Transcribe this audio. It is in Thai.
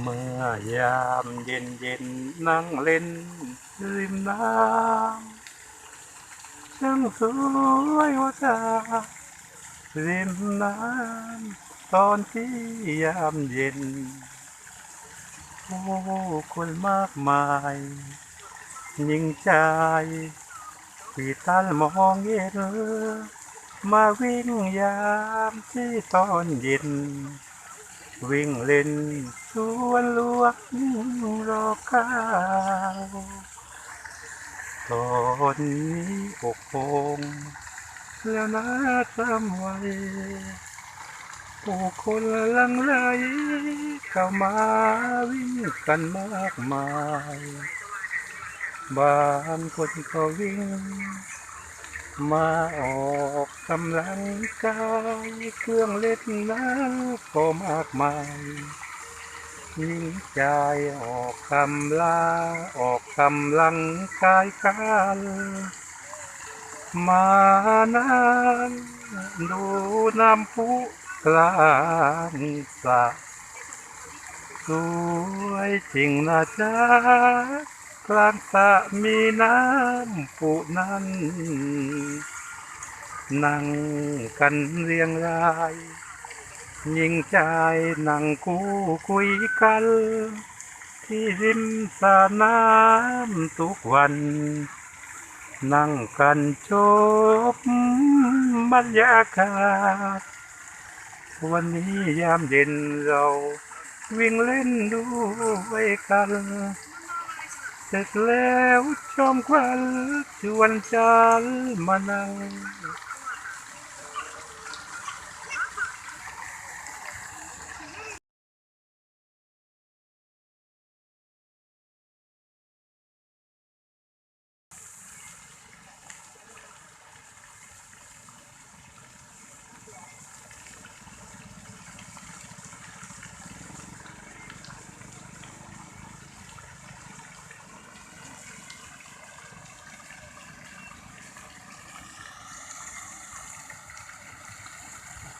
เมื่อยามเย็นเย็นนั่งเล่นริมน้ำช่างสวยว่าจาริมน้ำตอนที่ยามเย็น โอ้คนมากมาย ยิ่งใจที่ตันมองเห็นมาวิ่งยามที่ตอนเย็น วิ่งเล่นสวนลวกรอข้าวตอนนี้อกโงแล้วนะจำไว้ผู้คนลังไหลเข้ามาวิ่งกันมากมายบางคนก็วิ่ง มาออกกำลังกายเครื่องเล่นนั้นก็มากมายยิ่งใจออกกำลาออกกำลังกายกันมานานดูน้ำพุกลางสระสวยจริงนะจ๊ะ กลางสระมีน้ำปุนั้น นั่งกันเรียงราย ยิงใจนั่งคู่คุยกัน ที่ริมสระน้ำทุกวัน นั่งกันชมบรรยากาศ วันนี้ยามเย็นเราวิ่งเล่นด้วยกัน เสร็จแล้วชมควันชวนจันมานั่ง